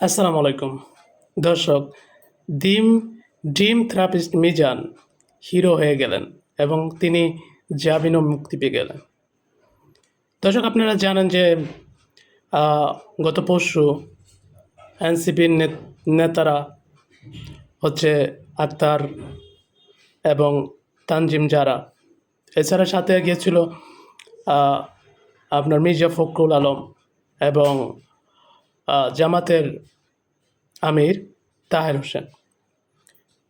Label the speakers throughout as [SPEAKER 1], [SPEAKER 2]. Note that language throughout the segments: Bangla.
[SPEAKER 1] আসসালামু আলাইকুম। দর্শক, ডিম ড্রিম থেরাপিস্ট মিজান হিরো হয়ে গেলেন এবং তিনি জামিনও মুক্তি পেয়ে গেলেন। দর্শক, আপনারা জানেন যে গত পরশু এনসিপির নেতারা হচ্ছে আক্তার এবং তানজিম জারা, এছাড়া সাথে গিয়েছিল আপনার মির্জা ফখরুল আলম এবং জামাতের আমির তাহের হোসেন।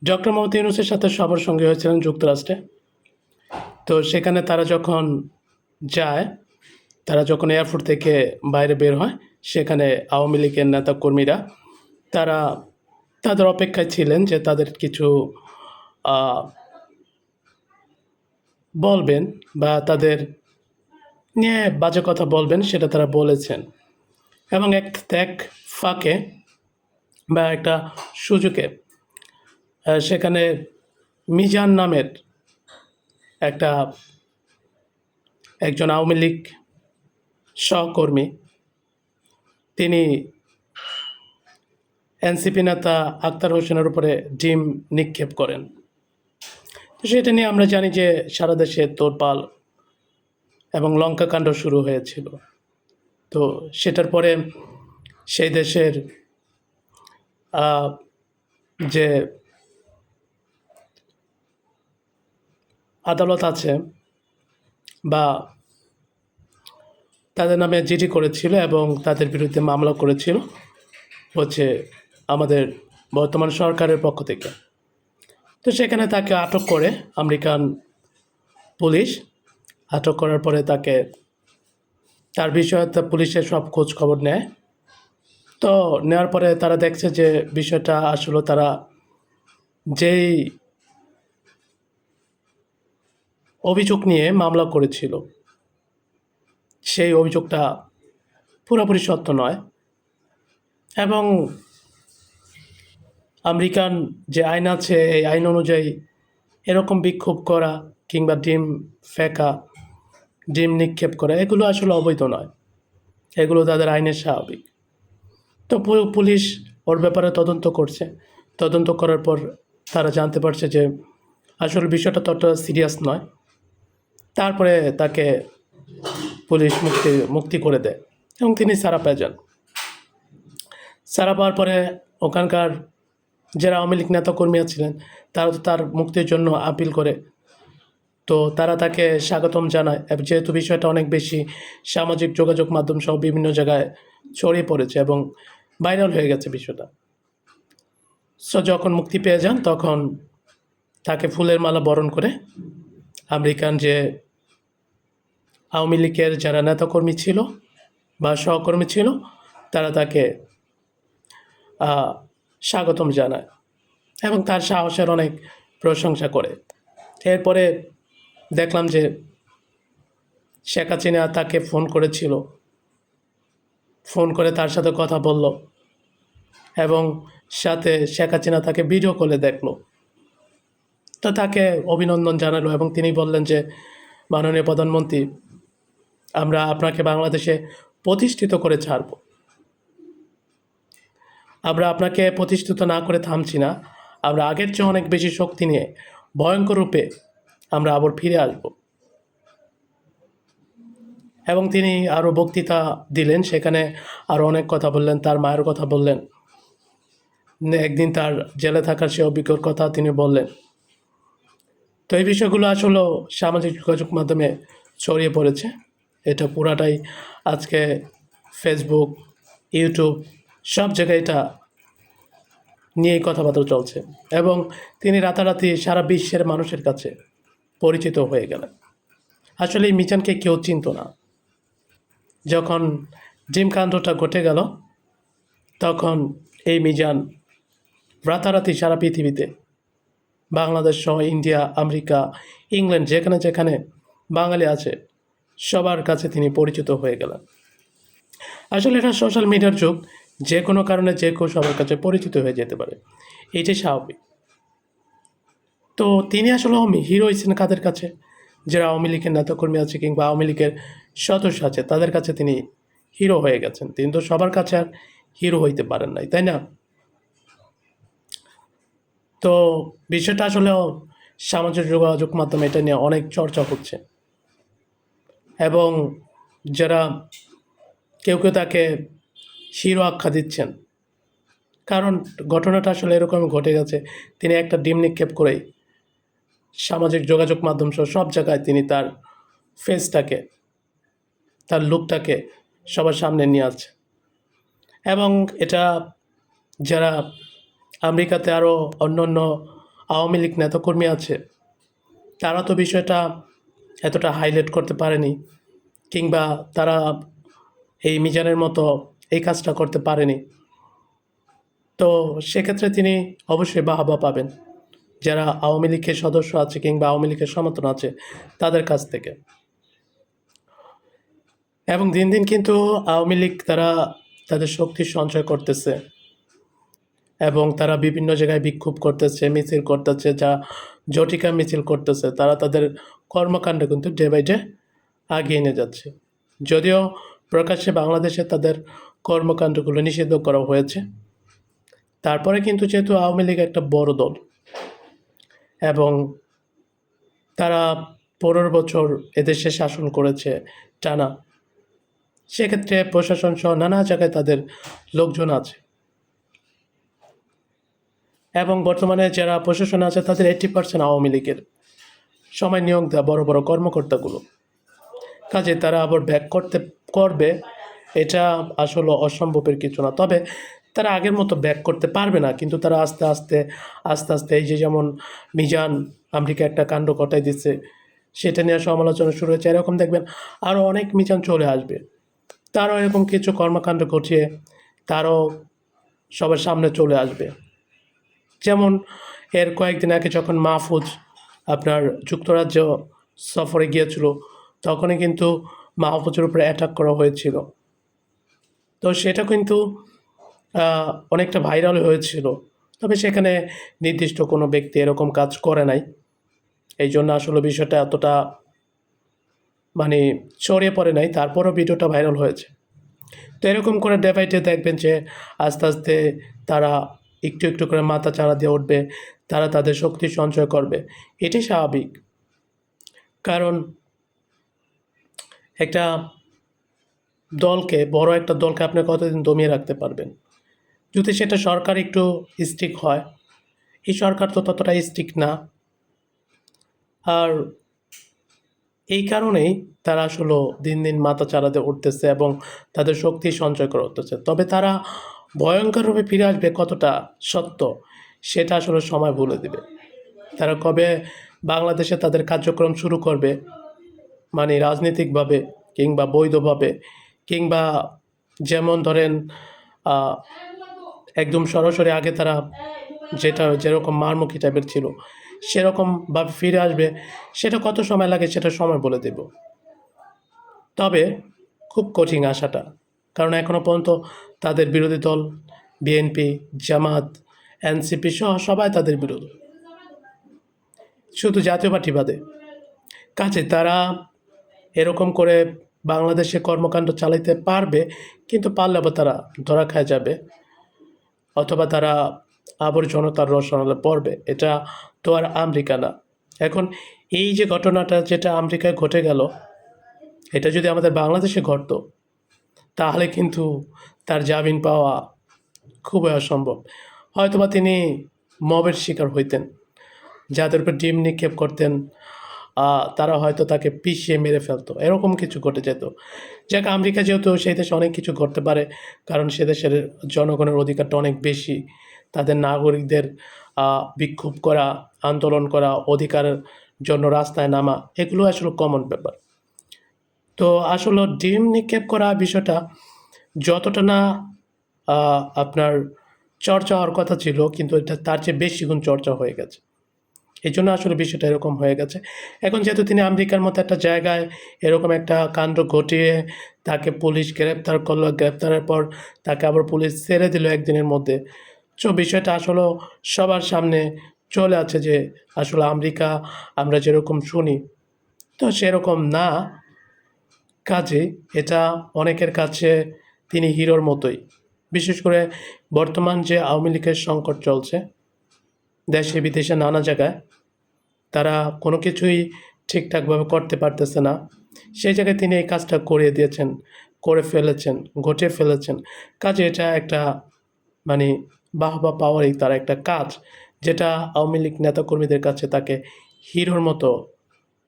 [SPEAKER 1] ডক্টর মোহাম্মদ ইউনুসের সাথে সবার সঙ্গে হয়েছিলেন যুক্তরাষ্ট্রে। তো সেখানে তারা যখন যায়, তারা যখন এয়ারপোর্ট থেকে বাইরে বের হয়, সেখানে আওয়ামী লীগের নেতা কর্মীরা তারা তাদের অপেক্ষায় ছিলেন যে তাদের কিছু বলবেন বা তাদের নিয়ে বাজে কথা বলবেন সেটা তারা বলেছেন। এবং এক ত্যাগ ফাঁকে বা একটা সুযোগে সেখানে মিজান নামের একটা, একজন আওয়ামী লীগ সহকর্মী, তিনি এনসিপি নেতা আক্তার হোসেনের উপরে ডিম নিক্ষেপ করেন। তো সেটা নিয়ে আমরা জানি যে সারা দেশে তোরপাল এবং লঙ্কাকাণ্ড শুরু হয়েছিল। তো সেটার পরে সেই দেশের যে আদালত আছে বা তাদের নামে জিডি করেছিল এবং তাদের বিরুদ্ধে মামলা করেছিল হচ্ছে আমাদের বর্তমান সরকারের পক্ষ থেকে। তো সেখানে তাকে আটক করে আমেরিকান পুলিশ, আটক করার পরে তাকে তার বিষয়ে তো পুলিশের সব খোঁজ খবর নেয়। তো নেওয়ার পরে তারা দেখছে যে বিষয়টা আসলে তারা যেই অভিযোগ নিয়ে মামলা করেছিল, সেই অভিযোগটা পুরোপুরি সত্য নয় এবং আমেরিকান যে আইন আছে, এই আইন অনুযায়ী এরকম বিক্ষোভ করা কিংবা ডিম ফেঁকা ডিম নিক্ষেপ করা, এগুলো আসলে অবৈধ নয়। এগুলো তাদের আইনের স্বাভাবিক। তো পুলিশ ওর ব্যাপারে তদন্ত করছে। তদন্ত করার পর তারা জানতে পারছে যে আসলে বিষয়টা ততটা সিরিয়াস নয়। তারপরে তাকে পুলিশ মুক্তি মুক্তি করে দেয় এবং তিনি সারা পেয়ে যান। সারা পাওয়ার পরে ওখানকার যারা আওয়ামী লীগ নেতা কর্মী ছিলেন তারা তো তার মুক্তির জন্য আপিল করে তো তারা তাকে স্বাগতম জানায় যেহেতু বিষয়টা অনেক বেশি সামাজিক যোগাযোগ মাধ্যম সহ বিভিন্ন জায়গায় ছড়িয়ে পড়েছে এবং ভাইরাল হয়ে গেছে বিষয়টা। সো যখন মুক্তি পেয়ে যান, তখন তাকে ফুলের মালা বরণ করে আমেরিকান যে আওয়ামী লীগের যারা নেতাকর্মী ছিল বা সহকর্মী ছিল, তারা তাকে স্বাগতম জানায় এবং তার সাহসের অনেক প্রশংসা করে। এরপরে দেখলাম যে শেখ হাসিনা তাকে ফোন করেছিল। ফোন করে তার সাথে কথা বলল এবং সাথে শেখ হাসিনা তাকে ভিডিও কলে দেখল। তো তাকে অভিনন্দন জানালো এবং তিনি বললেন যে, মাননীয় প্রধানমন্ত্রী, আমরা আপনাকে বাংলাদেশে প্রতিষ্ঠিত করে ছাড়ব। আমরা আপনাকে প্রতিষ্ঠিত না করে থামছি না। আমরা আগের চেয়ে অনেক বেশি শক্তি নিয়ে, ভয়ঙ্কর রূপে আমরা আবার ফিরে আসব। এবং তিনি আরও বক্তৃতা দিলেন, সেখানে আরও অনেক কথা বললেন, তার মায়ের কথা বললেন। একদিন তার জেলে থাকার সে অভিজ্ঞর কথা তিনি বললেন। তো এই বিষয়গুলো আসলে সামাজিক যোগাযোগ মাধ্যমে ছড়িয়ে পড়েছে। এটা পুরাটাই আজকে ফেসবুক ইউটিউব সব জায়গায় এটা নিয়েই কথাবার্তা চলছে। এবং তিনি রাতারাতি সারা বিশ্বের মানুষের কাছে পরিচিত হয়ে গেলেন। আসলে এই মিজানকে কেউ চিনত না। যখন জিম কাণ্ডটা ঘটে গেল, তখন এই মিজান রাতারাতি সারা পৃথিবীতে, বাংলাদেশ সহ ইন্ডিয়া, আমেরিকা, ইংল্যান্ড, যেখানে যেখানে বাঙালি আছে, সবার কাছে তিনি পরিচিত হয়ে গেলেন। আসলে এটা সোশ্যাল মিডিয়ার যুগ, যে কোনো কারণে যে কেউ সবার কাছে পরিচিত হয়ে যেতে পারে। এটাই স্বাভাবিক। তো তিনি আসলে হিরো হয়েছেন কাদের কাছে? যারা আওয়ামী লীগের নেতাকর্মী আছে কিংবা আওয়ামী লীগের সদস্য আছে, তাদের কাছে তিনি হিরো হয়ে গেছেন। তিনি তো সবার কাছে আর হিরো হইতে পারেন নাই, তাই না? তো বিষয়টা আসলে সামাজিক যোগাযোগ মাধ্যমে এটা নিয়ে অনেক চর্চা হচ্ছে। এবং যারা কেউ কেউ তাকে হিরো আখ্যা দিচ্ছেন, কারণ ঘটনাটা আসলে এরকম ঘটে গেছে, তিনি একটা ডিম নিক্ষেপ করেই সামাজিক যোগাযোগ মাধ্যম সহ সব জায়গায় তিনি তার ফেসটাকে তার লুকটাকে সবার সামনে নিয়ে আসছে। এবং এটা যারা আমেরিকাতে আরও অন্য অন্য আওয়ামী লীগ নেতাকর্মী আছে, তারা তো বিষয়টা এতটা হাইলাইট করতে পারেনি কিংবা তারা এই মিজানের মতো এই কাজটা করতে পারেনি। তো সেক্ষেত্রে তিনি অবশ্যই বাহবা পাবেন। যারা আওয়ামী লীগের সদস্য আছে কিংবা আওয়ামী লীগের সমর্থন আছে, তাদের কাছ থেকে। এবং দিন দিন কিন্তু আওয়ামী লীগ তারা তাদের শক্তি সঞ্চয় করতেছে এবং তারা বিভিন্ন জায়গায় বিক্ষোভ করতেছে, মিছিল করতেছে, যা জটিকা মিছিল করতেছে, তারা তাদের কর্মকাণ্ড কিন্তু ডে বাই ডে আগিয়ে নিয়ে যাচ্ছে। যদিও প্রকাশ্যে বাংলাদেশে তাদের কর্মকাণ্ডগুলো নিষিদ্ধ করা হয়েছে, তারপরে কিন্তু যেহেতু আওয়ামী লীগ একটা বড় দল এবং তারা পনেরো বছর এদেশে শাসন করেছে টানা। সেক্ষেত্রে প্রশাসন সহ নানা জায়গায় তাদের লোকজন আছে। এবং বর্তমানে যারা প্রশাসন আছে, তাদের এইটি পার্সেন্ট আওয়ামী লীগের। সময় নিয়োগ দেওয়া বড় বড় কর্মকর্তাগুলো। কাজে তারা আবার ব্যাক করতে, করবে। এটা আসলে অসম্ভবের কিছু না। তবে তারা আগের মতো ব্যাক করতে পারবে না। কিন্তু তারা আস্তে আস্তে আস্তে আস্তে এই যে যেমন মিজান আমেরিকা একটা কাণ্ড ঘটাই দিচ্ছে, সেটা নিয়ে সমালোচনা শুরু হয়েছে। এরকম দেখবেন আরও অনেক মিজান চলে আসবে। তারও এরকম কিছু কর্মকাণ্ড ঘটিয়ে তারও সবার সামনে চলে আসবে। যেমন এর কয়েকদিন আগে যখন মাহফুজ আপনার যুক্তরাজ্য সফরে গিয়েছিল, তখনই কিন্তু মাহফুজের উপরে অ্যাটাক করা হয়েছিল। তো সেটা কিন্তু অনেকটা ভাইরাল হয়েছিল। তবে সেখানে নির্দিষ্ট কোনো ব্যক্তি এরকম কাজ করে নাই। এই জন্য আসলে বিষয়টা এতটা মানে ছড়িয়ে পড়ে নাই। তারপরও ভিডিওটা ভাইরাল হয়েছে। তো এরকম করে ডে বাই ডে দেখবেন যে আস্তে আস্তে তারা একটু একটু করে মাথা চাড়া দিয়ে উঠবে, তারা তাদের শক্তি সঞ্চয় করবে। এটি স্বাভাবিক। কারণ একটা দলকে, বড় একটা দলকে আপনি কতদিন দমিয়ে রাখতে পারবেন? যদি সেটা সরকার একটু স্ট্রিক হয়, এই সরকার তো ততটা স্ট্রিক না। আর এই কারণেই তারা আসলে দিন দিন মাথা চালাতে উঠতেছে এবং তাদের শক্তি সঞ্চয় করে উঠতেছে। তবে তারা ভয়ঙ্কর রূপে ফিরে আসবে কতটা সত্য, সেটা আসলে সময় বলে দেবে। তারা কবে বাংলাদেশে তাদের কার্যক্রম শুরু করবে মানে রাজনৈতিকভাবে কিংবা বৈধভাবে, কিংবা যেমন ধরেন একদম সরাসরি আগে তারা যেটা যেরকম মারমুখী টাইপের ছিল সেরকমভাবে ফিরে আসবে, সেটা কত সময় লাগে সেটা সময় বলে দেব। তবে খুব কঠিন আশাটা, কারণ এখনও পর্যন্ত তাদের বিরোধী দল বিএনপি জামাত এনসিপি সহ সবাই তাদের বিরোধী। শুধু জাতীয় পার্টি বাদে। কাজে তারা এরকম করে বাংলাদেশে কর্মকাণ্ড চালাইতে পারবে, কিন্তু পারলে আবার তারা ধরা খায় যাবে। অথবা তারা আবর্জনতার জনতার রসনালে পড়বে। এটা তো আর আমেরিকা না। এখন এই যে ঘটনাটা যেটা আমেরিকায় ঘটে গেল, এটা যদি আমাদের বাংলাদেশে ঘটতো, তাহলে কিন্তু তার জামিন পাওয়া খুবই অসম্ভব। হয়তোবা তিনি মবের শিকার হইতেন, যাদের উপর ডিম নিক্ষেপ করতেন তারা হয়তো তাকে পিষিয়ে মেরে ফেলতো। এরকম কিছু ঘটে যেত। যাক, আমেরিকা যেহেতু সেই দেশে অনেক কিছু ঘটতে পারে, কারণ সে দেশের জনগণের অধিকারটা অনেক বেশি। তাদের নাগরিকদের বিক্ষোভ করা, আন্দোলন করা, অধিকারের জন্য রাস্তায় নামা, এগুলো আসলে কমন ব্যাপার। তো আসলে ডিম নিক্ষেপ করা বিষয়টা যতটা না আপনার চর্চা হওয়ার কথা ছিল, কিন্তু এটা তার চেয়ে বেশি গুণ চর্চা হয়ে গেছে। এই জন্য আসলে বিষয়টা এরকম হয়ে গেছে। এখন যেহেতু তিনি আমেরিকার মতো একটা জায়গায় এরকম একটা কাণ্ড ঘটিয়ে তাকে পুলিশ গ্রেপ্তার করল, গ্রেপ্তারের পর তাকে আবার পুলিশ ছেড়ে দিল একদিনের মধ্যে। তো বিষয়টা আসলে সবার সামনে চলে আছে যে আসলে আমেরিকা আমরা যেরকম শুনি, তো সেরকম না। কাজে এটা অনেকের কাছে তিনি হিরোর মতোই। বিশেষ করে বর্তমান যে আওয়ামী লীগের সংকট চলছে, দেশে বিদেশে নানা জায়গায় তারা কোনো কিছুই ঠিকঠাকভাবে করতে পারতেছে না। সেই জায়গায় তিনি এই কাজটা করে দিয়েছেন, করে ফেলেছেন ঘটে ফেলেছেন। কাজে এটা একটা মানে বাহবা পাওয়ারই তার একটা কাজ, যেটা আওয়ামী লীগ নেতাকর্মীদের কাছে তাকে হিরোর মতো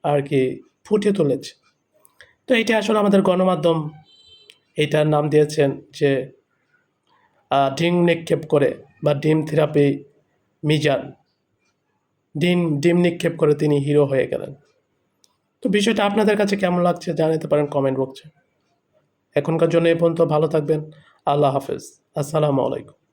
[SPEAKER 1] আর কি ফুটিয়ে তুলেছে। তো এটা আসলে আমাদের গণমাধ্যম এটার নাম দিয়েছেন যে ডিম নিক্ষেপ করে বা ডিম থেরাপি মিজান। ডিম ডিম নিক্ষেপ করে তিনি হিরো হয়ে গেলেন। তো বিষয়টা আপনাদের কাছে কেমন লাগছে জানাতে পারেন কমেন্ট বক্সে এখনকার জন্য এ পর্যন্ত ভালো থাকবেন। আল্লাহ হাফেজ। আসসালামু আলাইকুম।